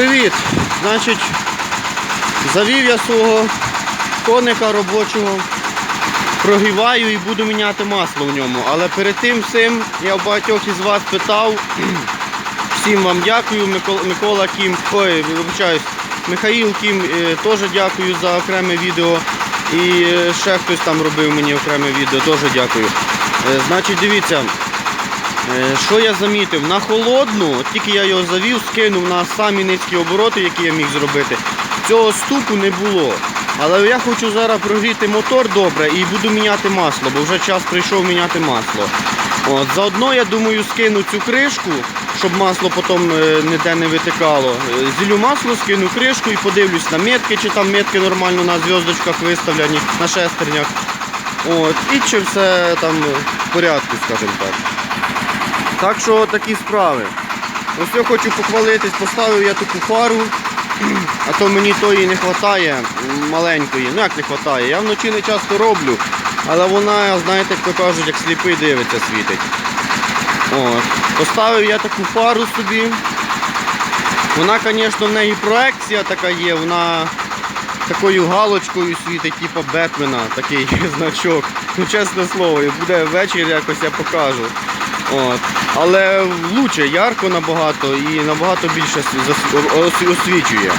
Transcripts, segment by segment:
Привіт! Значить, завів я свого коника робочого, прогріваю і буду міняти масло в ньому. Але перед тим всім я в багатьох із вас питав. Всім вам дякую. Микола, Кім, ой, вибачаюсь, Михаїл Кім, е, теж дякую за окреме відео. І е, ще хтось там робив мені окреме відео, теж дякую. Е, Значить, дивіться. Е, Що я замітив? На холодну, тільки я його завів, скинув на самі низькі обороти, які я міг зробити. Цього стуку не було. Але я хочу зараз прогріти мотор добре і буду міняти масло, бо вже час прийшов міняти масло. От, заодно я думаю скину цю кришку, щоб масло потім е, ніде не витикало. Е, Зілю масло, скину кришку і подивлюсь на метки, чи там метки нормально на зв'язочках виставлені, на шестернях. От, і чи все там в порядку, скажімо так. Так що такі справи. Ось я хочу похвалитись, поставив я таку фару, а то мені тої не вистачає, маленької. Ну як не вистачає? Я вночі не часто роблю, але вона, знаєте, як кажуть, як сліпий дивиться, світить. От. Поставив я таку фару собі. Вона, звісно, в неї проекція така є, вона такою галочкою світить, типу Бетмена, такий значок. Ну, чесне слово, буде ввечері якось я покажу. От. Але лучше, ярко набагато і набагато більше освічує.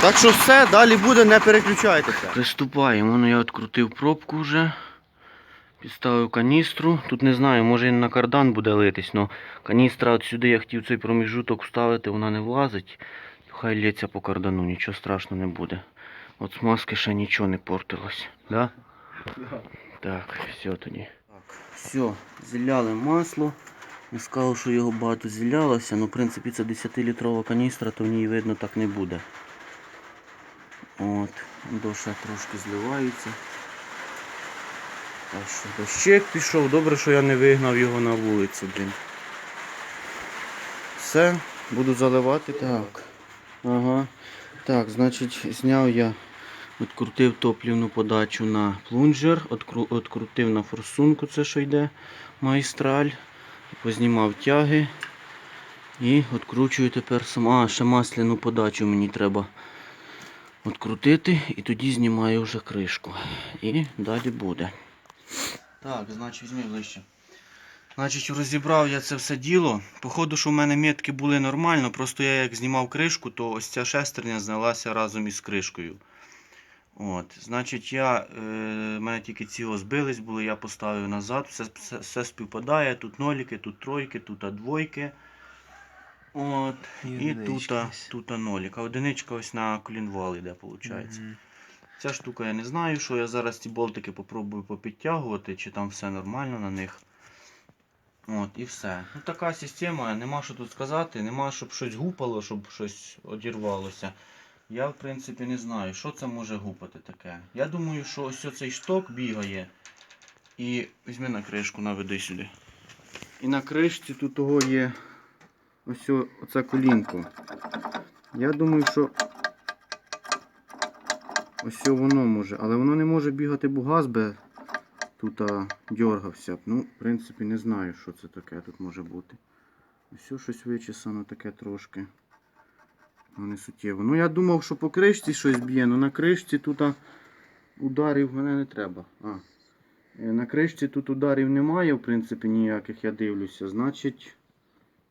Так що все, далі буде, не переключайтеся. Приступаємо, ну я відкрутив пробку вже. Підставив каністру. Тут не знаю, може і на кардан буде литись, але каністра от сюди я хотів цей проміжуток вставити, вона не влазить. Хай лється по кардану, нічого страшного не буде. От смазки ще нічого не портилось. Да? Так, все тоді. Все, зіляли масло. Не сказав, що його багато зілялося, але в принципі це 10-літрова каністра, то в ній видно так не буде. От, доша трошки зливаються. Так що дощик пішов, добре, що я не вигнав його на вулицю, блін. Все, буду заливати. Так. Ага. Так, значить, зняв я, відкрутив топлівну подачу на плунжер, відкру- відкрутив на форсунку, це що йде, майстраль, познімав тяги і відкручую тепер сам. А, ще масляну подачу мені треба відкрутити і тоді знімаю вже кришку. І далі буде. Так, значить, візьми ближче. Значить, розібрав я це все діло. Походу, що в мене метки були нормально, просто я як знімав кришку, то ось ця шестерня знялася разом із кришкою. От, Значить, я, е, в мене тільки ці збились були, я поставив назад, все, все, все співпадає. Тут ноліки, тут тройки, тут двойки. От, І і тут, тут нолік. Одиничка ось на колінвал йде, виходить. Мгм. Ця штука я не знаю, що я зараз ці болтики попробую попідтягувати, чи там все нормально на них. От, і все. Ну така система, нема що тут сказати, нема, щоб щось гупало, щоб щось одірвалося. Я в принципі не знаю, що це може гупати таке. Я думаю, що ось цей шток бігає. І візьми на кришку, наведи сюди. І на кришці тут того є ось оце колінко. Я думаю, що Ось воно може, але воно не може бігати, бо газ би тут а, дьоргався. б. Ну, в принципі, не знаю, що це таке тут може бути. Ось щось вичесано таке трошки. Ну, не суттєво. Ну, я думав, що по кришці щось б'є, але на кришці тут ударів мене не треба. А. Е, На кришці тут ударів немає, в принципі, ніяких я дивлюся. Значить,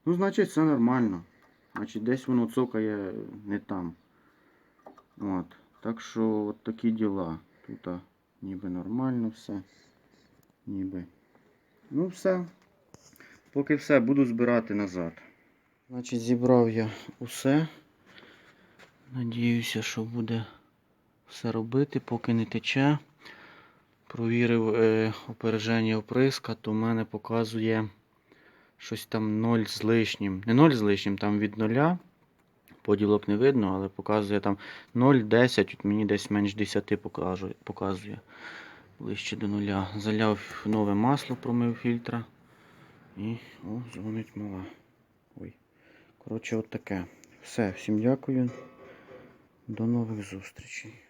ну, значить, все нормально. Значить, десь воно цокає не там. От. Так що от такі діла. Тут ніби нормально все. Ніби. Ну все. Поки все, буду збирати назад. Значить, зібрав я усе. Надіюся, що буде все робити, поки не тече. Провірив е, опереження оприска, то в мене показує щось там 0 з лишнім. Не 0 з лишнім, там від 0. Поділок не видно, але показує там 0, 10, от мені десь менш 10 покажу- показує. Ближче до нуля. Заляв нове масло, промив фільтра. І о, дзвонить мала. Ой. Коротше, от таке. Все, всім дякую. До нових зустрічей.